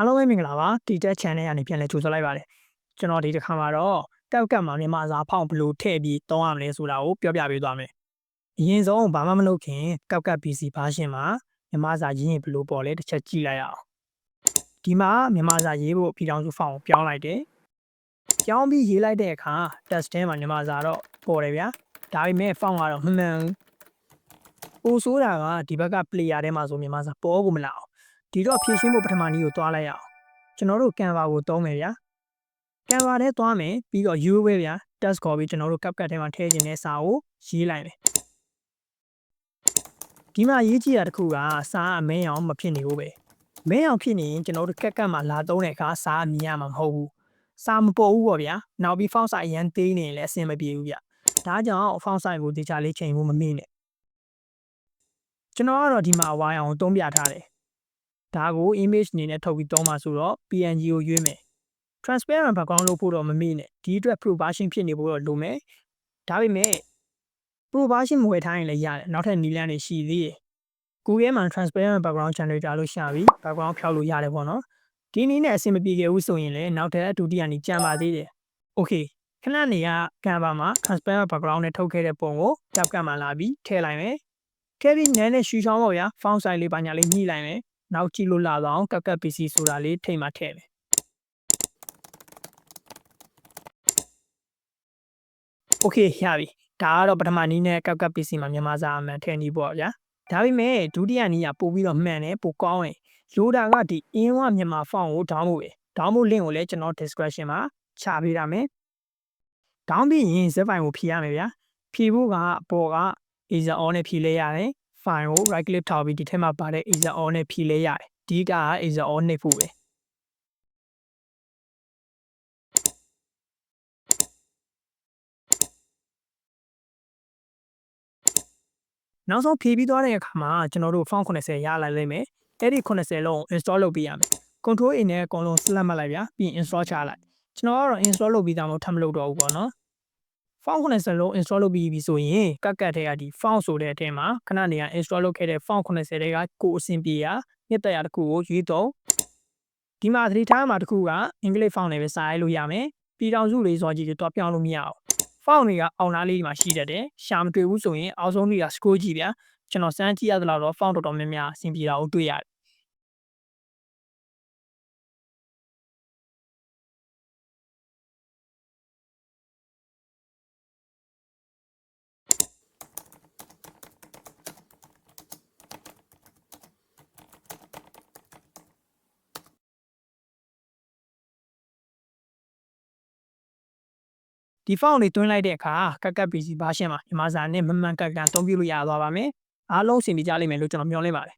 အားလုံးပဲမင်္ဂလာပါတီတက် channel ကနေပြန်လည်ကြိုဆိုလိုက်ပါတယ်ကျွန်တော်ဒီတစ်ခါမှာတော့တောက်ကတ်မှာမြန်မာစာဖောင်းဘယ်လိုထည့်ပြီးတောင်းရမလဲဆိုတာကိုပြောပြပေးသွားမယ်အရင်ဆုံးဘာမှမလုပ်ခင်ကောက်ကတ် PC ဘားရှင်းမှာမြန်မာစာရေးရင်ဘယ်လိုပေါ်လဲတစ်ချက်ကြည့်လိုက်အောင်ဒီမှာမြန်မာစာရေးဖို့ပြည်ထောင်စုဖောင်းကိုပြောင်းလိုက်တယ်ပြောင်းပြီးရေးလိုက်တဲ့အခါ test ထဲမှာမြန်မာစာတော့ပေါ်တယ်ဗျာဒါပေမဲ့ဖောင်းကတော့မမှန်ဘူးပိုဆိုးတာကဒီဘက်က player ထဲမှာဆိုမြန်မာစာပေါ်ကိုမလာအောင် ဒီတော့ဖြည့်ရှင်းဖို့ပထမနည်းကိုတွားလိုက်ရအောင်ကျွန်တော်တို့ Canva ကိုသုံးမယ်ဗျာ Canva ထဲတွားမယ်ပြီးတော့ U ပဲဗျာ test ခေါ်ပြီးကျွန်တော်တို့ CapCut ထဲမှာထည့်ခြင်းတဲ့စာကိုရေးလိုက်မယ်ဒီမှာရေးကြည့်တာတစ်ခုကစာအမင်းအောင်မဖြစ်နေဘူးပဲမင်းအောင်ဖြစ်နေရင်ကျွန်တော်တို့ CapCut မှာလာသုံးတဲ့အခါစာအမြင်ရမှာမဟုတ်ဘူးစာမပေါ်ဘူးပေါ့ဗျာနောက်ပြီး font size အရန်သေးနေရင်လည်းအဆင်မပြေဘူးဗျဒါကြောင့် font size ကိုတေချာလေးချိန်ဖို့မမေ့နဲ့ကျွန်တော်ကတော့ဒီမှာဝိုင်းအောင်သုံးပြထားတယ် ဒါကို image အနေနဲ့ထုတ်ပြီးသုံးပါဆိုတော့ PNG ကိုရွေးမယ် transparent background လုပ်ဖို့တော့မမေ့နဲ့ဒီအတွက် pro version ဖြစ်နေဖို့တော့လိုမယ်ဒါပေမဲ့ pro version မဝယ်ထားရင်လည်းရတယ်နောက်ထပ်နည်းလမ်းတွေရှိသေးတယ် Google မှာ transparent background generator လို့ရှာပြီး background ဖြောက်လို့ရတယ်ပေါ့နော်ဒီနည်းနဲ့အဆင်မပြေခဲ့ဘူးဆိုရင်လည်းနောက်ထပ်ဒုတိယနည်းကြံပါသေးတယ် okay ခဏနေက Canva မှာ transparent background နဲ့ထုတ်ခဲ့တဲ့ပုံကို CapCut မှာလာပြီးထည့်လိုက်မယ်ထည့်ပြီးနည်းနည်းရှူချောင်းပေါ့ဗျာ font size လေးပါညာလေးညှိလိုက်မယ် နောက်ကြည့်လို့လာတော့အောင်ကက်ကက် PC ဆိုတာလေးထိမှထည့်မယ်โอเคရပြီဒါကတော့ပထမနည်းနဲ့ကက်ကက် PC မှာမြန်မာစာအမှန်ထည့်နည်းပေါ့ဗျာဒါပေမဲ့ဒုတိယနည်းကပို့ပြီးတော့မှန်တယ်ပိုကောင်းတယ်လိုတာကဒီအင်းဝမြန်မာ font ကို download ပဲ download link ကိုလည်းကျွန်တော် description မှာချပေးထားမယ် down ပြီးရင် zip file ကိုဖြည့်ရမယ်ဗျာဖြည့်ဖို့ကအပေါ်က Acer on နဲ့ဖြည့်လဲရတယ် file ကို right click ထောက်ပြီးဒီထဲမှာပါတဲ့ Acer on နဲ့ဖြည့်လဲရတယ်ဒီက Acer on နှိပ်ဖို့ပဲနောက်ဆုံးဖြည့်ပြီးသွားတဲ့အခါမှာကျွန်တော်တို့ font 80ရလာလိမ့်မယ်အဲ့ဒီ80လုံး install လုပ်ပေးရမယ် control A နဲ့အကုန်လုံး select မှတ်လိုက်ဗျာပြီးရင် install ချလိုက်ကျွန်တော်ကတော့ install လုပ်ပြီးသားမဟုတ်ထပ်မလုပ်တော့ဘူးပေါ့နော် font 80လုံး install လုပ်ပြီးပြီဆိုရင်ကတ်ကတ်ထဲကဒီ font ဆိုတဲ့အထဲမှာခဏနေရ install လုပ်ခဲ့တဲ့ font 80တွေကကိုအဆင်ပြေရမြစ်တက်ရတစ်ခုကိုရွေးတော့ဒီမှာသတိထားမှာတစ်ခုကအင်္ဂလိပ် font နဲ့ပဲစာရိုက်လို့ရမယ်ပြည်ထောင်စုလေးစောကြီးတွေတော့ပြောင်းလို့မရအောင် font တွေကအောင်လားလေးဒီမှာရှိတတ်တယ်ရှာမတွေ့ဘူးဆိုရင်အောက်ဆုံးတွေက scroll ကြည့်ဗျာကျွန်တော်စမ်းကြည့်ရသလောက်တော့ font တော်တော်များများအဆင်ပြေတာကိုတွေ့ရတယ် ဒီ font တွေတွင်းလိုက်တဲ့အခါကက်ကက် PC ဘာရှင်းမှာမြန်မာစာနဲ့မမှန်ကန်ကန်အသုံးပြုလို့ရသွားပါမယ်အားလုံးအဆင်ပြေကြလိမ့်မယ်လို့ကျွန်တော်မျှော်လင့်ပါတယ်